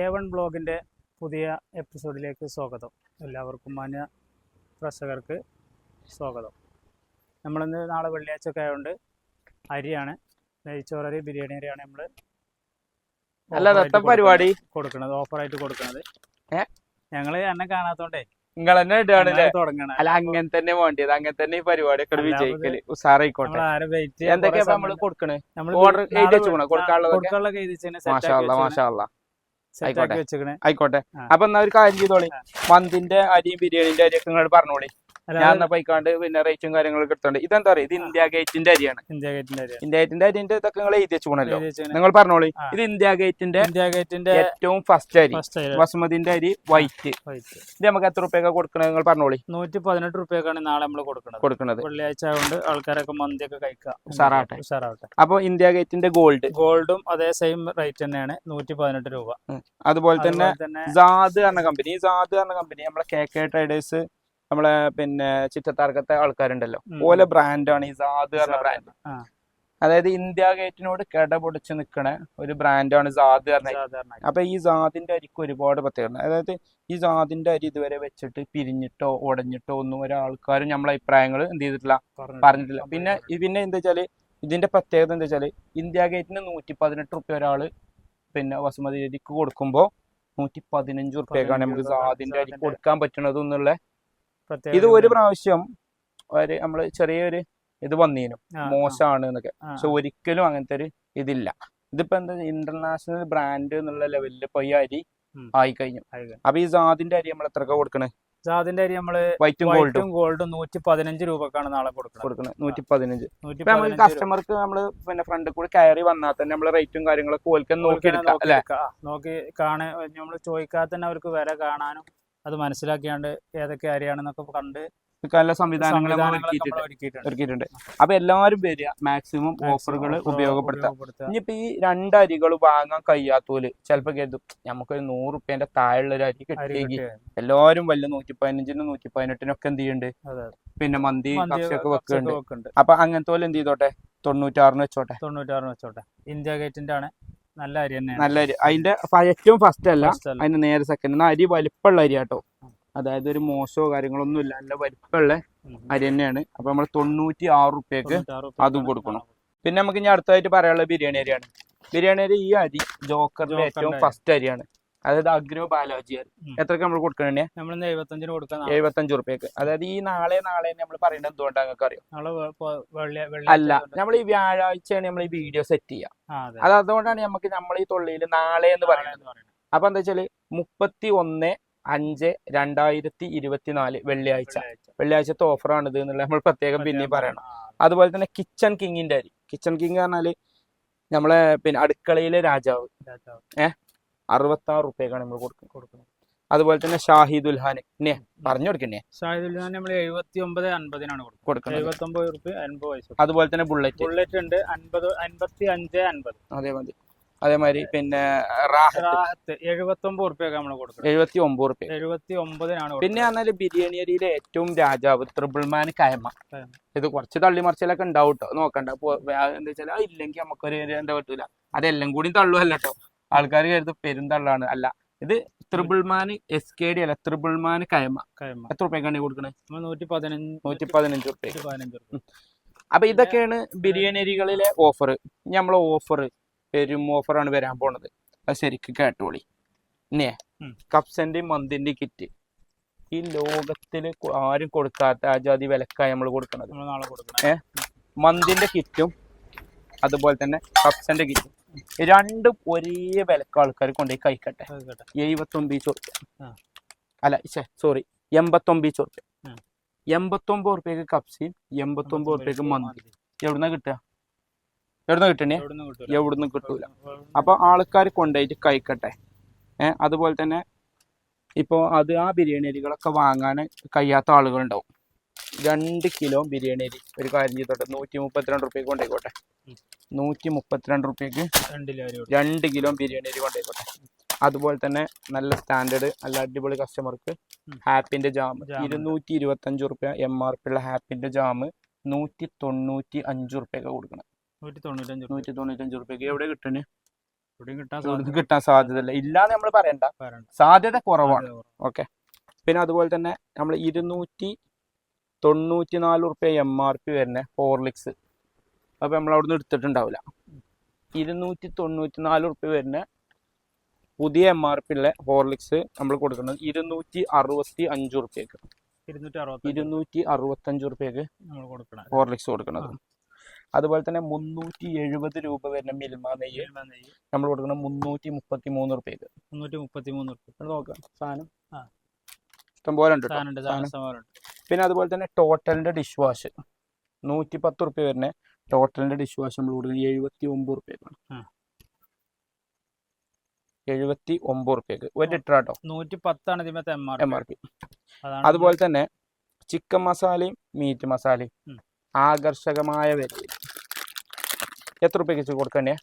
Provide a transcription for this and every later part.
A one ബ്ലോഗിന്റെ പുതിയ എപ്പിസോഡിലേക്ക് സ്വാഗതം. എല്ലാവർക്കും മാന്യ പ്രേക്ഷകർക്ക് സ്വാഗതം. നമ്മളിന്ന് നാളെ വെള്ളിയാഴ്ച ഒക്കെ ആയതുകൊണ്ട് അരിയാണ് നെയ്ച്ചോറരി ബിരിയാണി അരിയാണ് നമ്മൾ അല്ല പരിപാടി? കൊടുക്കുന്നത് ഓഫറായിട്ട് കൊടുക്കുന്നത്? ഞങ്ങൾ എന്നെ കാണാത്തോണ്ടേ നിങ്ങൾ തന്നെ ഇടുകയാണല്ലേ അല്ല? അങ്ങനെ തന്നെ വേണ്ടിയത് അങ്ങനെ തന്നെ ഈ പരിപാടി ഒക്കെ വിജയിക്കൽ. ഉസാറായിക്കോട്ടെ. എന്തൊക്കെയാ നമ്മൾ കൊടുക്കണേ? order എഴുതി വെച്ചുക്കണോ? കൊടുക്കാനുള്ളതൊക്കെ? ആയിക്കോട്ടെ. ആയിക്കോട്ടെ. അപ്പൊ എന്നാ ഒരു കാര്യം ചെയ്തോളി. മന്തിന്റെ അരിയും ബിരിയാണിന്റെ അരിയൊക്കെ നിങ്ങൾ പറഞ്ഞോളി. ഞാൻ പോയിക്കാണ്ട് പിന്നെ റേറ്റും കാര്യങ്ങളൊക്കെ എടുത്തോണ്ട് ഇതെന്താ പറയുക ഇത് ഇന്ത്യ ഗേറ്റിന്റെ അരിയാണ്. ഇന്ത്യ ഗേറ്റിന്റെ അരി ഇന്ത്യ ഗേറ്റിന്റെ അരിന്റെ ഇതൊക്കെ നിങ്ങൾ എഴുതി നിങ്ങൾ പറഞ്ഞോളി. ഇത് ഇന്ത്യ ഗേറ്റിന്റെ ഇന്ത്യ ഗേറ്റിന്റെ ഏറ്റവും ഫസ്റ്റ് അരി. ബസ്മതിന്റെ അരി. വൈറ്റ് ഇത് നമുക്ക് എത്ര റുപ്യൊക്കെ കൊടുക്കണത് നിങ്ങൾ പറഞ്ഞോളി. നൂറ്റി പതിനെട്ട് റുപ്യക്കാണ് നാളെ നമ്മൾ കൊടുക്കുന്നത് കൊടുക്കുന്നത് വെള്ളിയാഴ്ച ആയതുകൊണ്ട് ആൾക്കാരൊക്കെ മന്തിയൊക്കെ കഴിക്കാം. ഉഷാറാവട്ടെ. ഉഷാറാവട്ടെ. അപ്പൊ ഇന്ത്യ ഗേറ്റിന്റെ ഗോൾഡ് ഗോൾഡും അതേ സെയിം റേറ്റ് തന്നെയാണ്. നൂറ്റി പതിനെട്ട് രൂപ അതുപോലെ തന്നെ സാദ് എന്ന കമ്പനി സാദ് എന്ന കമ്പനി നമ്മളെ കെ കെ ട്രേഡേഴ്സ് നമ്മളെ പിന്നെ ചിറ്റത്താർക്കത്തെ ആൾക്കാരുണ്ടല്ലോ. ഓലെ ബ്രാൻഡാണ് ഈ സാദ് പറഞ്ഞ ബ്രാൻഡ് അതായത് ഇന്ത്യ ഗേറ്റിനോട് കിട പൊടിച്ച് നിൽക്കണ ഒരു ബ്രാൻഡാണ് സാദ് പറഞ്ഞ സാധാരണ അപ്പൊ ഈ സാദിന്റെ അരിക്ക് ഒരുപാട് പ്രത്യേകത അതായത് ഈ സാദിന്റെ അരി ഇതുവരെ വെച്ചിട്ട് പിരിഞ്ഞിട്ടോ ഉടഞ്ഞിട്ടോ ഒന്നും ഒരാൾക്കാരും നമ്മളെ അഭിപ്രായങ്ങൾ എന്ത് ചെയ്തിട്ടില്ല പറഞ്ഞിട്ടില്ല. പിന്നെ പിന്നെ എന്താ വെച്ചാൽ ഇതിന്റെ പ്രത്യേകത എന്താ വെച്ചാൽ ഇന്ത്യ ഗേറ്റിന് നൂറ്റി പതിനെട്ട് റുപ്യ ഒരാൾ പിന്നെ വസുമതി അരിക്ക് കൊടുക്കുമ്പോ നൂറ്റി പതിനഞ്ച് റുപ്യക്കാണ് നമുക്ക് സാദിന്റെ അരി കൊടുക്കാൻ പറ്റണത് എന്നുള്ള ഇത് ഒരു പ്രാവശ്യം ഒരു നമ്മൾ ചെറിയൊരു ഇത് വന്നീനും. മോശമാണ് എന്നൊക്കെ. പക്ഷെ ഒരിക്കലും അങ്ങനത്തെ ഒരു ഇതില്ല. ഇതിപ്പോ എന്താ ഇന്റർനാഷണൽ ബ്രാൻഡ് എന്നുള്ള ലെവലിൽ ഇപ്പൊ ഈ അരി ആയി കഴിഞ്ഞു. അപ്പൊ ഈ ജാതിന്റെ അരി നമ്മൾ എത്രക്ക കൊടുക്കണേ? സാദിന്റെ അരി നമ്മൾ വൈറ്റും ഗോൾഡും ഗോൾഡും നൂറ്റി പതിനഞ്ച് രൂപക്കാണ് നാളെ കൊടുക്കുന്നത് നൂറ്റി പതിനഞ്ച് നമ്മൾ നമുക്ക് കസ്റ്റമർക്ക് നമ്മൾ പിന്നെ ഫ്രണ്ട് കൂടെ കയറി വന്നാൽ തന്നെ നമ്മൾ റേറ്റും കാര്യങ്ങളൊക്കെ നോക്കി നോക്കി കാണാൻ നമ്മൾ ചോദിക്കാതെ തന്നെ അവർക്ക് വില കാണാനും അത് മനസ്സിലാക്കിയാണ്ട് ഏതൊക്കെ അരിയാണെന്നൊക്കെ കണ്ട് നമ്മൾ സംവിധാനങ്ങളൊക്കെ ഒരുക്കിയിട്ടുണ്ട്. അപ്പൊ എല്ലാവരും വരിക. മാക്സിമം ഓഫറുകൾ ഉപയോഗപ്പെടുത്താം. ഇനിയിപ്പോ ഈ രണ്ട് അരികൾ വാങ്ങാൻ കഴിയാത്തോൽ ചിലപ്പോ കരുതും നമുക്കൊരു നൂറ് റുപ്യന്റെ താഴെയുള്ള ഒരു അരി കിട്ടി കിട്ടിയെങ്കിൽ. എല്ലാവരും വലിയ നൂറ്റി പതിനഞ്ചിനും നൂറ്റി പതിനെട്ടിനൊക്കെ എന്ത് ചെയ്യുന്നുണ്ട്. പിന്നെ മന്തി ഒക്കെ കപ്സൊക്കെ വെക്കുന്നുണ്ട്. അപ്പൊ അങ്ങനത്തെ പോലെ എന്ത് ചെയ്തോട്ടെ? തൊണ്ണൂറ്റാറിന് വെച്ചോട്ടെ. തൊണ്ണൂറ്റാറിന് വെച്ചോട്ടെ. ഇന്ത്യ ഗേറ്റിന്റെ ആണ് നല്ല അരി തന്നെയാണ്. നല്ല അരി. അതിന്റെ ഏറ്റവും ഫസ്റ്റ് അല്ല. അതിന്റെ നേരെ സെക്കൻഡ് അരി വലിപ്പമുള്ള അരി കേട്ടോ അതായത് ഒരു മോശമോ കാര്യങ്ങളൊന്നും ഇല്ല. നല്ല വലിപ്പമുള്ള. അരി തന്നെയാണ്. അപ്പൊ നമ്മൾ തൊണ്ണൂറ്റി ആറ് റുപ്യക്ക് അതും കൊടുക്കണം. പിന്നെ നമുക്ക് ഇനി അടുത്തായിട്ട് പറയാനുള്ളത് ബിരിയാണി അരിയാണ്. ബിരിയാണി അരി ഈ അരി ജോക്കറിന്റെ ഏറ്റവും ഫസ്റ്റ് അരിയാണ്. അതായത് അഗ്രോ ബയോളജിയർ. എത്രക്ക് നമ്മൾ കൊടുക്കണേ നമ്മൾ എഴുപത്തഞ്ചിന് കൊടുക്കാൻ എഴുപത്തഞ്ച് റുപ്യക്ക് അതായത് ഈ നാളെ നാളെ നമ്മൾ പറയുന്നത് എന്തുകൊണ്ടാണ് നിങ്ങൾക്ക് അറിയോ അല്ല നമ്മൾ ഈ വ്യാഴാഴ്ചയാണ് നമ്മൾ ഈ വീഡിയോ സെറ്റ് ചെയ്യാം. അതെ. അത് അതുകൊണ്ടാണ് നമുക്ക് നമ്മൾ ഈ തൊള്ളിയിൽ നാളെ എന്ന് പറയുന്നത് അപ്പൊ എന്താ വെച്ചാൽ മുപ്പത്തി ഒന്ന് അഞ്ച് രണ്ടായിരത്തി ഇരുപത്തിനാല് വെള്ളിയാഴ്ച. വെള്ളിയാഴ്ച. വെള്ളിയാഴ്ചത്തെ ഓഫറാണ് ഇത് എന്നുള്ള നമ്മൾ പ്രത്യേകം പിന്നെ പറയണം. അതുപോലെ തന്നെ കിച്ചൺ കിങ്ങിന്റെ അരി. കിച്ചൺ കിങ് പറഞ്ഞാൽ നമ്മളെ പിന്നെ അടുക്കളയിലെ രാജാവ്. രാജാവ്. അറുപത്തി ആറ് റുപ്യക്കാണ് നമ്മൾ കൊടുക്കുന്നത്. അതുപോലെ തന്നെ ഷാഹിദ് ഉൽഹാൻ നെ പറഞ്ഞു കൊടുക്കണേ. ഉൽഹാൻ നമ്മൾ എഴുപത്തി ഒമ്പത് അൻപതിനാണ് കൊടുക്കുന്നത്. എഴുപത്തി ഒമ്പത് റുപ്യ അൻപത് പൈസ അതുപോലെ തന്നെ ബുള്ളറ്റ് ബുള്ളറ്റ് ഉണ്ട്. അൻപത് അൻപത്തി അഞ്ച് അൻപത്. അതേ മതി അതേമാതിരി പിന്നെ റാഹത്ത്. എഴുപത്തി ഒമ്പത് റുപ്യൊക്കെ നമ്മൾ കൊടുക്കുന്നത്. എഴുപത്തി ഒമ്പത് റുപ്യ എഴുപത്തി ഒമ്പതിനാണ് പിന്നെ പറഞ്ഞാൽ ബിരിയാണി അരിയിലെ ഏറ്റവും രാജാവ് ത്രിബിൾമാൻ മാൻ കയമ. ഇത് കുറച്ച് തള്ളിമറിച്ചിലൊക്കെ ഉണ്ടാവും കേട്ടോ നോക്കണ്ട. എന്താ വെച്ചാൽ ഇല്ലെങ്കിൽ നമുക്കൊരു എന്താ പറ്റൂല. അതെല്ലാം കൂടി തള്ളുമല്ലോ കേട്ടോ ആൾക്കാർ കരുത് പെരുന്തള്ളാണ്. അല്ല ഇത് ത്രിബിൾമാൻ എസ് കെ ഡി അല്ല ത്രിബിൾമാന് കയമ. എത്ര റുപ്യക്കാണ് കൊടുക്കണേ? നൂറ്റി പതിനഞ്ച് നൂറ്റി പതിനഞ്ച് റുപ്യ അപ്പൊ ഇതൊക്കെയാണ് ബിരിയാണി അരികളിലെ ഓഫർ നമ്മളെ ഓഫർ പെരും ഓഫറാണ് വരാൻ പോണത്. അത് ശരിക്കും കേട്ടോളി. ഇന്നെ കപ്സിന്റെയും മന്തിന്റെയും കിറ്റ്. ഈ ലോകത്തിൽ ആരും കൊടുക്കാത്ത ആ ജാതി വിലക്കായി നമ്മൾ കൊടുക്കണത് ഏഹ് മന്തിന്റെ കിറ്റും അതുപോലെ തന്നെ കപ്സന്റെ കിറ്റും. രണ്ടും ഒരേ വിലക്ക് ആൾക്കാർ കൊണ്ടുപോയി കഴിക്കട്ടെ. എഴുപത്തൊമ്പത് ചൊറുപ്യ അല്ല അല്ല സോറി എൺപത്തൊമ്പത് ഉം. എൺപത്തൊമ്പത് റുപ്യക്ക് കപ്സിയും എൺപത്തൊമ്പത് റുപ്യക്ക് മന്തി. എവിടുന്ന കിട്ടുക എവിടുന്ന കിട്ടണേ? എവിടുന്നും കിട്ടൂല. അപ്പൊ ആൾക്കാർ കൊണ്ടുപോയിട്ട് കഴിക്കട്ടെ. ഏഹ് അതുപോലെ തന്നെ ഇപ്പോൾ അത് ആ ബിരിയാണി അരികളൊക്കെ വാങ്ങാൻ കഴിയാത്ത ആളുകളുണ്ടാവും. രണ്ട് കിലോ ബിരിയാണി അരി. ഒരു കാര്യം ചെയ്തോട്ടെ നൂറ്റി മുപ്പത്തിരണ്ട് റുപ്യക്ക് കൊണ്ടുപോയിക്കോട്ടെ ഉം. നൂറ്റി മുപ്പത്തിരണ്ട് റുപ്യക്ക് രണ്ട് കിലോ ബിരിയാണി അരി കൊണ്ടുപോയിക്കോട്ടെ അതുപോലെ തന്നെ നല്ല സ്റ്റാൻഡേർഡ് നല്ല അടിപൊളി കസ്റ്റമർക്ക് ഹാപ്പിന്റെ ജാം. ഇരുന്നൂറ്റി ഇരുപത്തി അഞ്ച് റുപ്യ എം ആർ പി ഉള്ള ഹാപ്പിന്റെ ജാം നൂറ്റി തൊണ്ണൂറ്റി അഞ്ച് റുപ്യൊക്കെ കൊടുക്കണം. നൂറ്റി തൊണ്ണൂറ്റഞ്ച് റുപ്യക്ക് എവിടെ കിട്ടണേ കിട്ടാൻ സാധ്യത. ഇല്ല സാധ്യതയില്ല. ഇല്ലാന്ന് നമ്മൾ പറയണ്ട. സാധ്യത സാധ്യത കുറവാണ്. ഓക്കെ. പിന്നെ അതുപോലെ തന്നെ നമ്മൾ ഇരുന്നൂറ്റി തൊണ്ണൂറ്റി നാല് റുപ്യ എം ആർ പി വരുന്ന ഹോർലിക്സ് അപ്പോൾ നമ്മൾ അവിടുന്ന് എടുത്തിട്ടുണ്ടാവില്ല ഇരുന്നൂറ്റി തൊണ്ണൂറ്റി നാല് റുപ്യ വരുന്ന പുതിയ എം ആർ പി ഉള്ള ഹോർലിക്സ് നമ്മൾ കൊടുക്കുന്നത് ഇരുന്നൂറ്റി അറുപത്തി അഞ്ച് റുപ്യക്ക് ഇരുന്നൂറ്റി അറുപത്തി അഞ്ച് അറുപത്തഞ്ച് റുപ്യക്ക് ഹോർലിക്സ് കൊടുക്കുന്നത് അതുപോലെ തന്നെ മുന്നൂറ്റി എഴുപത് രൂപ വരുന്ന മിൽമ നെയ്യ്. നമ്മൾ കൊടുക്കുന്നത് മുന്നൂറ്റി മുപ്പത്തി മൂന്ന് റുപ്യക്ക് മുന്നൂറ്റി മുപ്പത്തി മൂന്ന് റുപ്യ നോക്കാം. സാധനം. ഉണ്ട് ഇഷ്ടം പോലെ ഉണ്ട്. പിന്നെ അതുപോലെ തന്നെ ടോട്ടലിന്റെ ഡിഷ് വാഷ് നൂറ്റി പത്ത് റുപ്യ വരുന്ന ടോട്ടലിന്റെ ഡിഷ് വാഷ് നമ്മൾ കൊടുക്കുന്നത് എഴുപത്തി ഒമ്പത് റുപ്യക്കാണ്. എഴുപത്തി ഒമ്പത് റുപ്യക്ക് ഒരു ലിറ്റർ ആട്ടോ നൂറ്റി പത്താണ് ഇതിമത്തെ എം ആർ പി അതുപോലെ തന്നെ ചിക്കൻ മസാലയും മീറ്റ് മസാലയും. ആകർഷകമായ വില എത്ര റുപ്യക്ക് വെച്ച് കൊടുക്കണ്ടേ?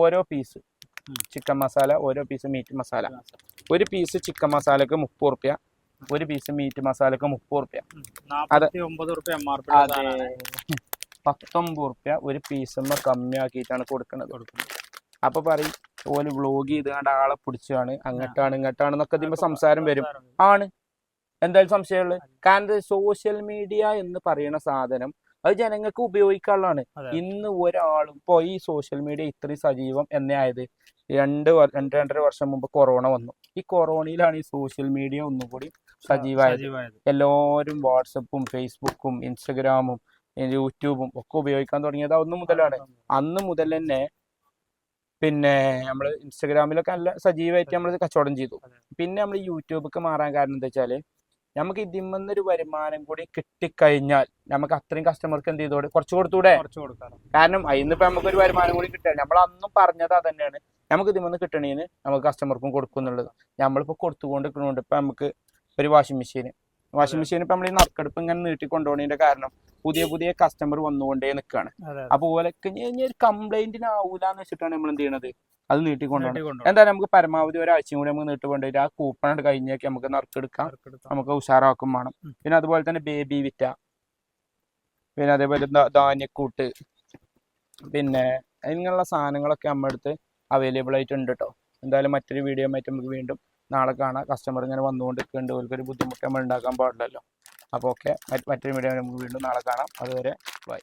ഓരോ പീസ് ചിക്കൻ മസാല ഓരോ പീസ് മീറ്റ് മസാല. ഒരു പീസ് ചിക്കൻ മസാലക്ക് മുപ്പത് റുപ്യ ഒരു പീസ് മീറ്റ് മസാലക്ക് മുപ്പത് റുപ്യ അതെ. പത്തൊമ്പത് റുപ്യ ഒരു പീസുമ്മ കമ്മിയാക്കിയിട്ടാണ് കൊടുക്കുന്നത്. അപ്പൊ പറയും ഓൽ വ്ലോഗ് ചെയ്ത് കണ്ട ആളെ പിടിച്ചാണ് അങ്ങട്ടാണ് ഇങ്ങട്ടാണ് എന്നൊക്കെ ഇതിമ്പോ സംസാരം വരും. ആണ്. എന്തായാലും സംശയമുള്ളത് കാരണം സോഷ്യൽ മീഡിയ എന്ന് പറയുന്ന സാധനം അത് ജനങ്ങൾക്ക് ഉപയോഗിക്കാനുള്ളതാണ്. ഇന്ന് ഒരാളും ഇപ്പൊ ഈ സോഷ്യൽ മീഡിയ ഇത്രയും സജീവം എന്നെ ആയത്. രണ്ട് രണ്ട് രണ്ടര വർഷം മുമ്പ് കൊറോണ വന്നു. ഈ കൊറോണയിലാണ് ഈ സോഷ്യൽ മീഡിയ ഒന്നും കൂടി സജീവമായത് എല്ലാവരും വാട്സപ്പും ഫേസ്ബുക്കും ഇൻസ്റ്റഗ്രാമും യൂട്യൂബും ഒക്കെ ഉപയോഗിക്കാൻ തുടങ്ങിയത് അന്ന് മുതലാണ്. അന്ന് മുതൽ. തന്നെ പിന്നെ നമ്മൾ ഇൻസ്റ്റഗ്രാമിലൊക്കെ നല്ല സജീവമായിട്ട് നമ്മൾ കച്ചവടം ചെയ്തു. പിന്നെ നമ്മൾ യൂട്യൂബൊക്കെ മാറാൻ കാരണം എന്താ വെച്ചാൽ നമുക്ക് ഇതിമെന്നൊരു വരുമാനം കൂടി കിട്ടിക്കഴിഞ്ഞാൽ നമുക്ക് അത്രയും കസ്റ്റമർക്ക് എന്ത് ചെയ്തോടെ? കുറച്ച് കൊടുത്തൂടെ? കുറച്ച് കൊടുക്കാം കാരണം അതിന്നിപ്പോ നമുക്ക് ഒരു വരുമാനം കൂടി കിട്ടുക നമ്മൾ അന്നും പറഞ്ഞത് തന്നെയാണ് നമുക്ക് ഇതിമെന്ന് കിട്ടണേന് നമുക്ക് കസ്റ്റമർക്കും കൊടുക്കും എന്നുള്ളത്. നമ്മളിപ്പോ കൊടുത്തുകൊണ്ടിരിക്കണോണ്ട് ഇപ്പൊ നമുക്ക് ഒരു വാഷിംഗ് മെഷീൻ വാഷിംഗ് മെഷീൻ ഇപ്പൊ നമ്മൾ ഈ നറുക്കെടുപ്പ് ഇങ്ങനെ നീട്ടി കൊണ്ടുപോകുന്നതിന്റെ കാരണം പുതിയ പുതിയ കസ്റ്റമർ വന്നുകൊണ്ടേ നിൽക്കുകയാണ് അപ്പൊ ഓലൊക്കെ ഇനി ഒരു കംപ്ലൈന്റിന് ആവൂലെന്ന് വെച്ചിട്ടാണ് നമ്മൾ എന്ത് ചെയ്യണത്? അത് നീട്ടിക്കൊണ്ടുപോകണം നീട്ടിക്കൊണ്ടുപോകും. എന്തായാലും നമുക്ക് പരമാവധി ഒരാഴ്ചയും കൂടി നമുക്ക് നീട്ടി കൊണ്ടുവരും ആ കൂപ്പൺ കഴിഞ്ഞേക്ക് നമുക്ക് നറുക്കെടുക്കാം. നമുക്ക് ഉഷാറാക്കും വേണം. പിന്നെ അതുപോലെ തന്നെ ബേബി വിറ്റ. പിന്നെ അതേപോലെ ധാന്യക്കൂട്ട്. പിന്നെ ഇങ്ങനെയുള്ള സാധനങ്ങളൊക്കെ നമ്മുടെ അടുത്ത് അവൈലബിൾ ആയിട്ടുണ്ട് കേട്ടോ എന്തായാലും മറ്റൊരു വീഡിയോ ആയിട്ട് നമുക്ക് വീണ്ടും നാളെ കാണാം. കസ്റ്റമർ ഇങ്ങനെ വന്നുകൊണ്ടിരിക്കുന്നുണ്ട്. അവർക്കൊരു ബുദ്ധിമുട്ട് നമ്മൾ ഉണ്ടാക്കാൻ പാടില്ലല്ലോ അപ്പോൾ ഓക്കെ മറ്റൊരു വീഡിയോ നമുക്ക് വീണ്ടും നാളെ കാണാം. അതുവരെ ബൈ